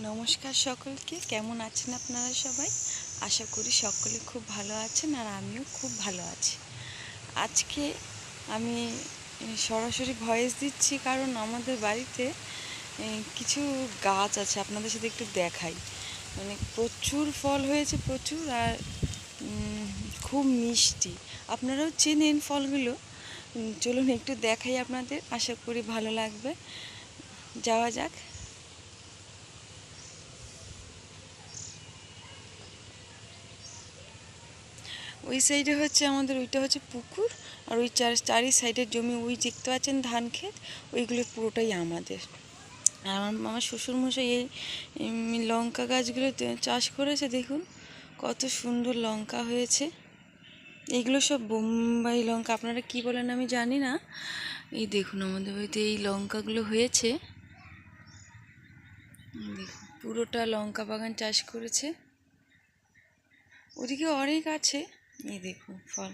নমস্কার সকলকে। কেমন আছেন আপনারা সবাই? আশা করি সকলে খুব ভালো আছেন আর আমিও খুব ভালো আছি। আজকে আমি সরাসরি ভয়েস দিচ্ছি কারণ আমাদের বাড়িতে কিছু গাছ আছে আপনাদের সাথে একটু দেখাই। মানে প্রচুর ফল হয়েছে, প্রচুর আর খুব মিষ্টি। আপনারাও চেনেন ফলগুলো। চলুন একটু দেখাই আপনাদের। আশা করি ভালো লাগবে। যাওয়া যাক। ওই সাইডে হচ্ছে আমাদের ওইটা হচ্ছে পুকুর, আর ওই চার, চারি সাইডের জমি ওই দেখতে পাচ্ছেন ধান ক্ষেত, ওইগুলো পুরোটাই আমাদের। আর আমার আমার শ্বশুরমশাই এই লঙ্কা গাছগুলো চাষ করেছে, দেখুন কত সুন্দর লঙ্কা হয়েছে। এইগুলো সব বোম্বাই লঙ্কা, আপনারা কি বলেন আমি জানি না। এই দেখুন আমাদের বাড়িতে এই লঙ্কাগুলো হয়েছে। দেখুন, পুরোটা লঙ্কা বাগান চাষ করেছে। ওদিকে অনেক আছে। এই দেখুন, ফল।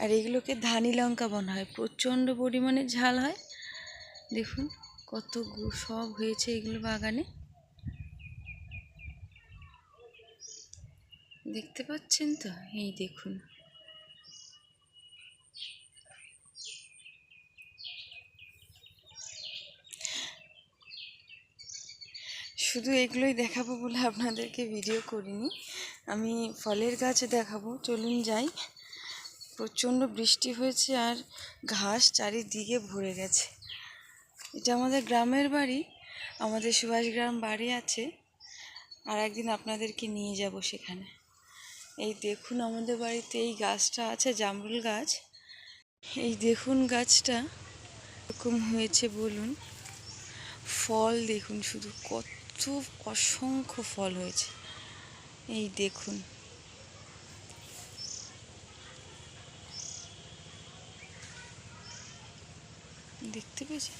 আর এগুলোকে ধানি লঙ্কা বলা হয়। প্রচণ্ড পরিমাণে ঝাল হয়। দেখুন, কত সব হয়েছে এগুলো বাগানে। দেখতে পাচ্ছেন তো? এই দেখুন। শুধু এগুলোই দেখাবো বলে আপনাদেরকে ভিডিও করিনি। আমি ফলের গাছ দেখাবো। চলুন যাই। প্রচণ্ড বৃষ্টি হয়েছে আর ঘাস চারিদিকে ভরে গেছে। এটা আমাদের গ্রামের বাড়ি। আমাদের সুভাষগ্রাম বাড়ি আছে। আর একদিন আপনাদেরকে নিয়ে যাব সেখানে। এই দেখুন আমাদের বাড়িতে এই গাছটা আছে, জামরুল গাছ। এই দেখুন গাছটা। এরকম হয়েছে বলুন। ফল দেখুন শুধু কত অসংখ্য ফল হয়েছে। এই দেখুন। দেখতে পেয়েছেন?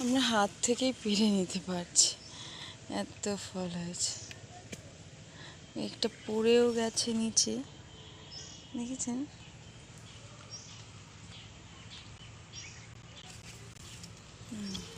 আমরা হাত থেকেই পেরে নিতে পারছি। এত ফল হয়েছে। একটা পড়েও গেছে নিচে। দেখেছেন? ভবিষ্যৎ